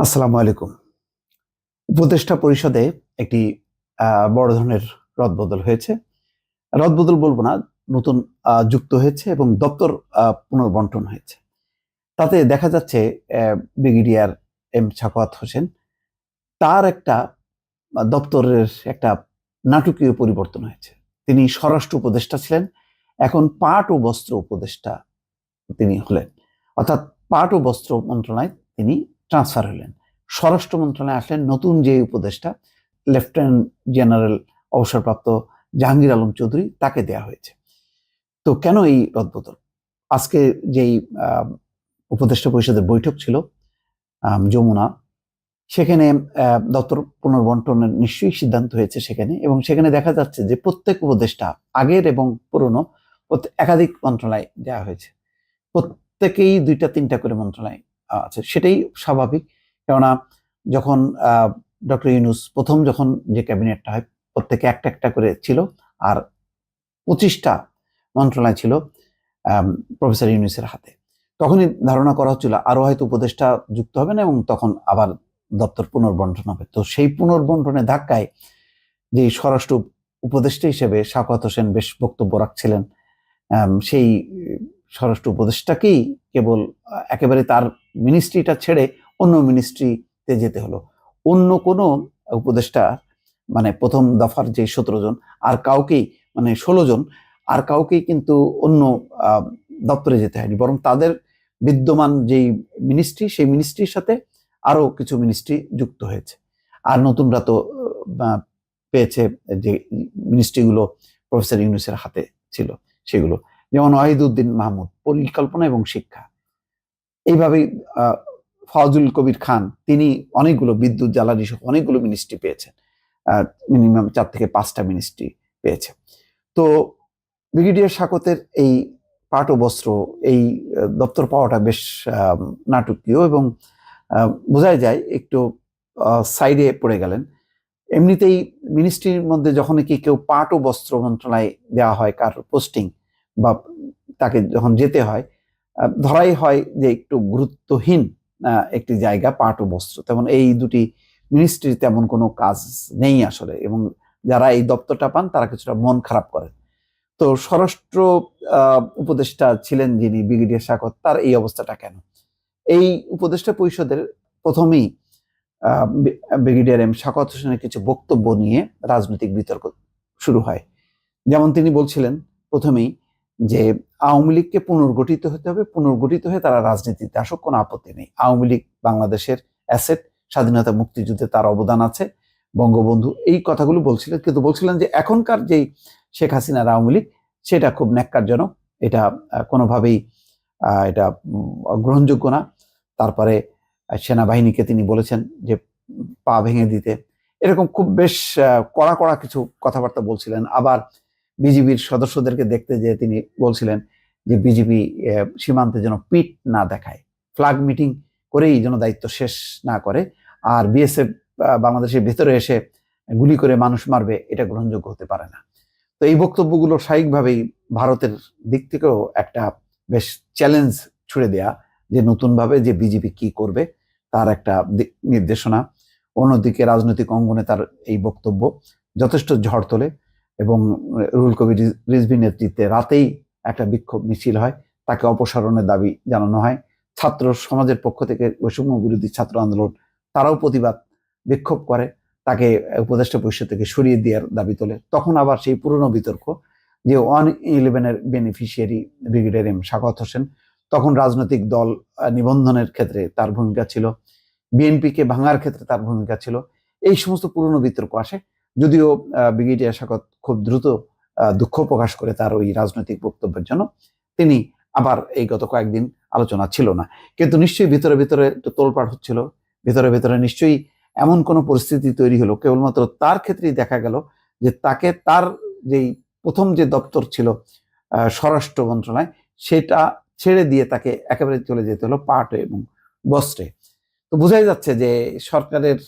আসসালামু আলাইকুম। উপদেষ্টা পরিষদে একটি বড় ধরনের রদবদল হয়েছে। রদবদল বলব না, নতুন যুক্ত হয়েছে এবং দপ্তর পুনর্বন্টন হয়েছে। তাতে দেখা যাচ্ছে ব্রিগেডিয়ার এম সাখাওয়াত হোসেন, তার একটা দপ্তরের একটা নাটকীয় পরিবর্তন হয়েছে। তিনি স্বরাষ্ট্র উপদেষ্টা ছিলেন, এখন পাট ও বস্ত্র উপদেষ্টা তিনি হলেন। অর্থাৎ পাট ও বস্ত্র মন্ত্রণালয় তিনি ট্রান্সফার হলেন। স্বরাষ্ট্র মন্ত্রণালয়ে আসলেন নতুন যে উপদেষ্টা, লেফটেন্যান্ট জেনারেল অবসরপ্রাপ্ত জাহাঙ্গীর আলম চৌধুরী, তাকে দেয়া হয়েছে। তো কেন এই রদবদল? আজকে যেই উপদেষ্টা পরিষদের বৈঠক ছিল যমুনা, সেখানে দপ্তর পুনর্বন্টনের নিশ্চয়ই সিদ্ধান্ত হয়েছে সেখানে এবং সেখানে দেখা যাচ্ছে যে প্রত্যেক উপদেষ্টা, আগের এবং পুরনো একাধিক মন্ত্রণালয় দেওয়া হয়েছে। প্রত্যেকেই দুইটা, তিনটা করে মন্ত্রণালয় আছে, সেটাই স্বাভাবিক। কেননা যখন ডক্টর ইউনুস প্রথম যখন যে ক্যাবিনেটটা হয়, প্রত্যেকে একটা একটা করে ছিল, আর পঁচিশটা মন্ত্রণালয় ছিল প্রফেসর ইউনুসের হাতে। তখনই ধারণা করা হচ্ছিল আরও হয়তো উপদেষ্টা যুক্ত হবে না এবং তখন আবার দপ্তর পুনর্বন্টন হবে। তো সেই পুনর্বন্টনের ধাক্কায় যে স্বরাষ্ট্র উপদেষ্টা হিসেবে শাকত হোসেন বেশ বক্তব্য রাখছিলেন সেই স্বরাষ্ট্র উপদেষ্টাকেই কেবল একেবারে তার মিনিস্ট্রিটা ছেড়ে অন্য মিনিস্ট্রিতে যেতে হলো। অন্য কোনো উপদেষ্টা মানে প্রথম দফার যে সতেরো জন, আর কাউকেই মানে ষোলো জন, আর কাউকেই কিন্তু অন্য দপ্তরে যেতে হয়নি। বরং তাদের বিদ্যমান যেই মিনিস্ট্রি সেই মিনিস্ট্রির সাথে আরও কিছু মিনিস্ট্রি যুক্ত হয়েছে। আর নতুনরা তো পেয়েছে যে মিনিস্ট্রিগুলো প্রফেসর ইউনুসের হাতে ছিল সেগুলো। যেমন ওয়াহিদুদ্দিন মাহমুদ, পরিকল্পনা এবং শিক্ষা। এইভাবেই ফজল কবির খান, তিনি অনেকগুলো বিদ্যুৎ জ্বালানি সহ অনেকগুলো মিনিস্ট্রি পেয়েছেন। মিনিমাম চার থেকে পাঁচটা মিনিস্ট্রি পেয়েছে। তো ব্রিগেডিয়ার শাকতের এই পাট বস্ত্র, এই দপ্তর পাওয়াটা বেশ নাটকীয় এবং বোঝাই যায় একটু সাইডে পড়ে গেলেন। এমনিতেই মিনিস্ট্রির মধ্যে যখন কি কেউ পাট ও বস্ত্র মন্ত্রণালয় দেওয়া হয়, কার পোস্টিং বা তাকে যখন যেতে হয় ধরাই হয় যে একটু গুরুত্বহীন একটি জায়গা, পাট ও বস্ত্র। তেমন এই দুটি মিনিস্ট্রির তেমন কোনো কাজ নেই আসলে। এবং যারা এই দপ্তরটা পান, তারা কিছুটা মন খারাপ করেন। তো স্বরাষ্ট্র উপদেষ্টা ছিলেন যিনি, ব্রিগেডিয়ার শাকত তার এই অবস্থাটা কেন? এই উপদেষ্টা পরিষদের প্রথমেই ব্রিগেডিয়ার এম শাকত হোসেনের কিছু বক্তব্য নিয়ে রাজনৈতিক বিতর্ক শুরু হয়। যেমন তিনি বলছিলেন প্রথমেই যে আওয়ামী লীগকে পুনর্গঠিত হতে হবে, পুনর্গঠিত হয়ে তারা রাজনীতিতে আসুক, কোনো আপত্তি নেই। আওয়ামী লীগ বাংলাদেশের অ্যাসেট, স্বাধীনতা মুক্তিযুদ্ধে তার অবদান আছে। বঙ্গবন্ধু এই কথাগুলো বলছিলেন কিন্তু বলছিলেন যে এখনকার যেই শেখ হাসিনার আওয়ামী লীগ, সেটা খুব ন্যাক্কারজনক। এটা কোনোভাবেই এটা গ্রহণযোগ্য না। তারপরে সেনাবাহিনীকে তিনি বলেছেন যে পা ভেঙে দিতে। এরকম খুব বেশ কড়া কড়া কিছু কথাবার্তা বলছিলেন। আবার বিজিবির সদস্যদেরকে দেখতে যে তিনি বলছিলেন যে বিজেপি সীমান্তে যেন পিট না দেখায়। ফ্ল্যাগ মিটিং করেই যেন দায়িত্ব শেষ না করে। আর বিএসএফ বাংলাদেশের ভেতরে এসে গুলি করে মানুষ মারবে, এটা গ্রহণযোগ্য হতে পারে না। তো এই বক্তব্যগুলো স্বাভাবিকভাবেই ভারতের দিক থেকেও একটা বেশ চ্যালেঞ্জ ছুড়ে দেয়া যে নতুনভাবে যে বিজেপি কি করবে, তার একটা নির্দেশনা। অন্যদিকে রাজনৈতিক অঙ্গনে তার এই বক্তব্য যথেষ্ট ঝড় তোলে। এবং রুল কবির রিজ- রিজভি নেতৃত্বে রাতেই একটা বিক্ষোভ মিছিল হয়। তাকে অপসারণের দাবি জানানো হয়। ছাত্র সমাজের পক্ষ থেকে বৈষম্য বিরোধী ছাত্র আন্দোলন, তারাও প্রতিবাদ বিক্ষোভ করে। তাকে উপদেষ্টা পরিষদ থেকে সরিয়ে দেওয়ার দাবি তোলে। তখন আবার সেই পুরনো বিতর্ক যে ওয়ান ইলেভেনের বেনিফিশিয়ারি ব্রিগেডিয়ার এম শাকত হোসেন, তখন রাজনৈতিক দল নিবন্ধনের ক্ষেত্রে তার ভূমিকা ছিল। বিএনপিকে ভাঙার ক্ষেত্রে তার ভূমিকা ছিল। এই সমস্ত পুরনো বিতর্ক আসে। যদিও ব্রিগেডিয়ার শাকত খুব দ্রুত দুঃখ প্রকাশ করে তার ওই রাজনৈতিক বক্তব্যের জন্য। তিনি আবার এই গত কয়েকদিন আলোচনা ছিল না। কিন্তু নিশ্চয়ই ভিতরে ভিতরে তোলপাড় হচ্ছিল। ভিতরে ভিতরে নিশ্চয়ই এমন কোনো পরিস্থিতি তৈরি হলো। কেবলমাত্র তার ক্ষেত্রেই দেখা গেল যে তাকে তার যেই প্রথম যে দপ্তর ছিল স্বরাষ্ট্র মন্ত্রণালয়, সেটা ছেড়ে দিয়ে তাকে একেবারে চলে যেতে হলো পাট এবং বস্ত্রে। তো বোঝাই যাচ্ছে যে সরকারের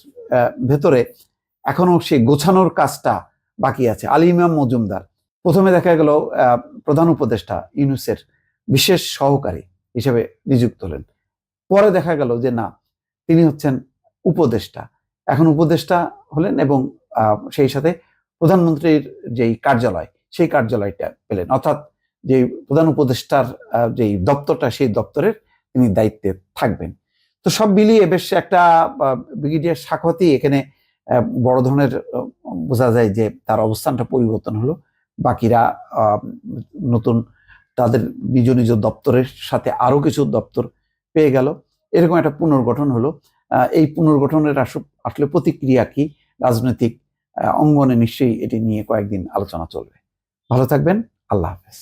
ভেতরে এখনও সে গোছানোর কাজটা বাকি আছে। আলী ইমাম মজুমদার। প্রথমে দেখা গেল প্রধান উপদেষ্টা ইউনুসের বিশেষ সহকারী হিসেবে নিযুক্ত হলেন। পরে দেখা গেল যে না, তিনি হচ্ছেন উপদেষ্টা। এখন উপদেষ্টা হলেন এবং সেই সাথে প্রধানমন্ত্রীর যেই কার্যালয়, সেই কার্যালয়টা পেলেন। অর্থাৎ যে প্রধান উপদেষ্টার যেই দপ্তরটা, সেই দপ্তরের তিনি দায়িত্বে থাকবেন। তো সব মিলিয়ে বেশ একটা ব্রিগেডিয়ার সাখতি এখানে বড় ধরনের বোঝা যায় যে তার অবস্থানটা পরিবর্তন হলো। বাকিরা নতুন তাদের নিজ নিজ দপ্তরের সাথে আরও কিছু দপ্তর পেয়ে গেল। এরকম একটা পুনর্গঠন হলো। এই পুনর্গঠনের আস- আসলে প্রতিক্রিয়া কি? রাজনৈতিক অঙ্গনে নিশ্চয়ই এটি নিয়ে কয়েকদিন আলোচনা চলবে। ভালো থাকবেন। আল্লাহ হাফেজ।